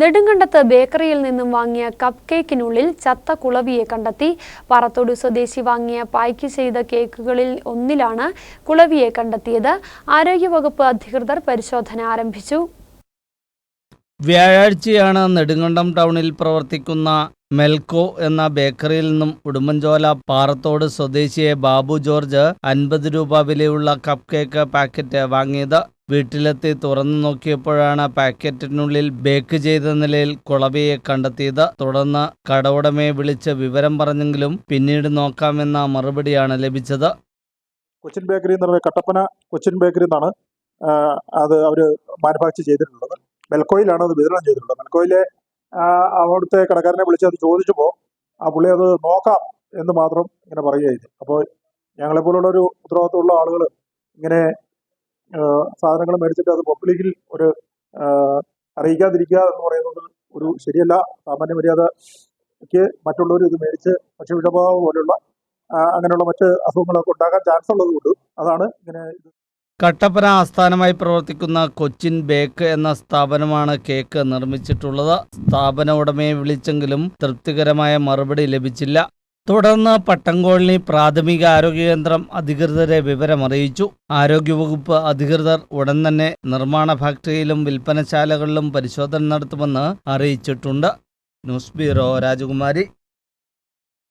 നെടുങ്കണ്ടത്ത് ബേക്കറിയിൽ നിന്നും വാങ്ങിയ കപ്പ് കേക്കിനുള്ളിൽ ചത്ത കുളവിയെ കണ്ടെത്തി. പാറത്തോട് സ്വദേശി വാങ്ങിയ പായ്ക്ക് ചെയ്ത കേക്കുകളിൽ ഒന്നിലാണ് കുളവിയെ കണ്ടെത്തിയത്. ആരോഗ്യവകുപ്പ് അധികൃതർ പരിശോധന ആരംഭിച്ചു. വ്യാഴാഴ്ചയാണ് നെടുങ്കണ്ടം ടൗണിൽ പ്രവർത്തിക്കുന്ന മെൽക്കോ എന്ന ബേക്കറിയിൽ നിന്നും ഉടുമ്പൻചോല പാറത്തോട് സ്വദേശിയെ ബാബു ജോർജ് അൻപത് രൂപ വിലയുള്ള കപ്പ് കേക്ക് പാക്കറ്റ് വാങ്ങിയത് വീട്ടിലെത്തി തുറന്നു നോക്കിയപ്പോഴാണ് പാക്കറ്റിനുള്ളിൽ ബേക്ക് ചെയ്ത നിലയിൽ കുളവിയെ കണ്ടെത്തിയത്. തുടർന്ന് കടവുടമയെ വിളിച്ച് വിവരം പറഞ്ഞെങ്കിലും പിന്നീട് നോക്കാമെന്ന മറുപടിയാണ് ലഭിച്ചത്. കൊച്ചിൻ ബേക്കറി എന്ന് പറയുന്നത് കട്ടപ്പന കൊച്ചിൻ ബേക്കറി എന്നാണ് അത് അവർ മാനുഫാക്ചർ ചെയ്തിട്ടുള്ളത്. മെൽക്കോയിലാണ് അത് വിതരണം ചെയ്തിട്ടുള്ളത്. മെൽക്കോയിലെ അവിടുത്തെ കടക്കാരനെ വിളിച്ച് അത് ചോദിച്ചപ്പോൾ ആ പുള്ളി അത് നോക്കാം എന്ന് മാത്രം ഇങ്ങനെ പറയുകയായിരുന്നു. അപ്പോൾ ഞങ്ങളെപ്പോലുള്ള ഒരു ഉത്തരവാദിത്തമുള്ള ആളുകൾ ഇങ്ങനെ സാധനങ്ങൾ മേടിച്ചിട്ട് അത് പബ്ലിക്കിൽ ഒരു അറിയിക്കാതിരിക്കുക എന്ന് പറയുന്നത് ഒരു ശരിയല്ല. സാമാന്യ മര്യാദയ്ക്ക് മറ്റുള്ളവർ ഇത് മേടിച്ച് ഭക്ഷ്യവിഷഭാവം പോലുള്ള ആ, അങ്ങനെയുള്ള മറ്റ് അസുഖങ്ങളൊക്കെ ഉണ്ടാകാൻ ചാൻസ് ഉള്ളത് കൊണ്ട് അതാണ് ഇങ്ങനെ ഇത് കട്ടപ്പന ആസ്ഥാനമായി പ്രവർത്തിക്കുന്ന കൊച്ചിൻ ബേക്ക് എന്ന സ്ഥാപനമാണ് കേക്ക് നിർമ്മിച്ചിട്ടുള്ളത്. സ്ഥാപന ഉടമയെ വിളിച്ചെങ്കിലും തൃപ്തികരമായ മറുപടി ലഭിച്ചില്ല. തുടർന്ന് പട്ടംകോളനി പ്രാഥമിക ആരോഗ്യ കേന്ദ്രം അധികൃതരെ വിവരമറിയിച്ചു. ആരോഗ്യവകുപ്പ് അധികൃതർ ഉടൻ തന്നെ നിർമ്മാണ ഫാക്ടറിയിലും വിൽപ്പനശാലകളിലും പരിശോധന നടത്തുമെന്ന് അറിയിച്ചിട്ടുണ്ട്. ന്യൂസ് ബ്യൂറോ രാജകുമാരി.